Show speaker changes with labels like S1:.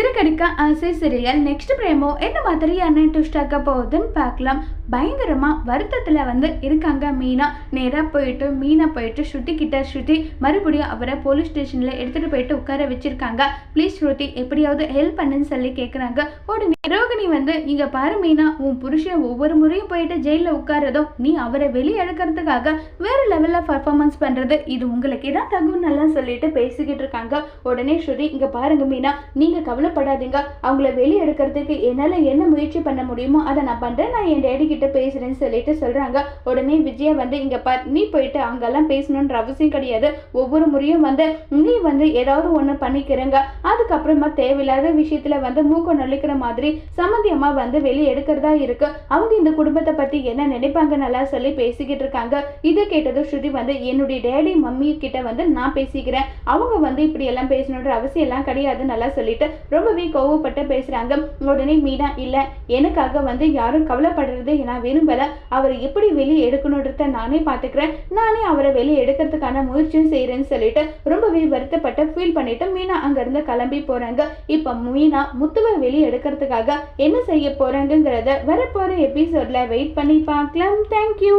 S1: சிறுகடிக்க ஆசை serial next பிரேமோ என்ன மாதிரியான ட்விஸ்ட் ஆக்க போகுதுன்னு பார்க்கலாம். பயங்கரமா வருத்தத்துல வந்து இருக்காங்க மீனா. நேரா போயிட்டு மீனா போயிட்டு ஸ்ருதி கிட்ட ஸ்ருதி மறுபடியும் அவரை போலீஸ் ஸ்டேஷன்ல எடுத்துட்டு போயிட்டு உட்கார வச்சிருக்காங்க. ப்ளீஸ் ஸ்ருதி எப்படியாவது ஹெல்ப் பண்ணுன்னு சொல்லி கேட்குறாங்க உடனே ரோகிணி வந்து இங்கே பாரு மீனா உன் புருஷன் ஒவ்வொரு முறையும் போயிட்டு ஜெயிலில் உட்காரதோ நீ அவரை வெளியே எடுக்கிறதுக்காக வேற லெவலில் பர்ஃபார்மன்ஸ் பண்றது. இது உங்களுக்கு தான் தகுன்னு நல்லா சொல்லிட்டு பேசிக்கிட்டு இருக்காங்க. உடனே ஸ்ருதி இங்க பாருங்க மீனா நீங்க கவலைப்படாதீங்க. அவங்கள வெளியே எடுக்கிறதுக்கு என்னால என்ன முயற்சி பண்ண முடியுமோ அதை நான் பண்றேன். நான் என் டேடி கிட்ட பேசுறேன்னு சொல்லிட்டு சொல்றாங்க. உடனே விஜயா வந்து இங்க பார் நீ போயிட்டு அங்கெல்லாம் பேசணுன்ற அவசியம் கிடையாது. ஒவ்வொரு முறையும் வந்து நீ வந்து ஏதாவது ஒண்ணு பண்ணிக்கிறங்க. அதுக்கப்புறமா தேவையில்லாத விஷயத்துல வந்து மூக்க நொழிக்கிற மாதிரி சம்மந்தியமாக வந்து வெளியே எடுக்கிறதா இருக்கு. அவங்க இந்த குடும்பத்தை பத்தி என்ன நினைப்பாங்க நல்லா சொல்லி பேசிக்கிட்டு இருக்காங்க. இதை கேட்டதும் ஸ்ருதி வந்து என்னுடைய டேடி மம்மி கிட்ட வந்து நான் பேசிக்கிறேன். அவங்க வந்து இப்படி எல்லாம் பேசணுன்ற அவசியம் எல்லாம் கிடையாது நல்லா சொல்லிட்டு ரொம்பவே கோவப்பட்டு பேசுகிறாங்க உடனே மீனா இல்லை எனக்காக வந்து யாரும் கவலைப்படுறது நான் விரும்பலை. அவரை எப்படி வெளியே எடுக்கணுன்றத நானே பார்த்துக்கிறேன். நானே அவரை வெளியே எடுக்கிறதுக்கான முயற்சியும் செய்கிறேன்னு சொல்லிட்டு ரொம்பவே வருத்தப்பட்டு ஃபீல் பண்ணிட்டு மீனா அங்கேருந்து கிளம்பி போகிறாங்க இப்போ மீனா முத்துவை வெளியே எடுக்கிறதுக்காக என்ன செய்ய போகிறாங்கிறத வரப்போகிற எபிசோடில் வெயிட் பண்ணி பார்க்கலாம். தேங்க்யூ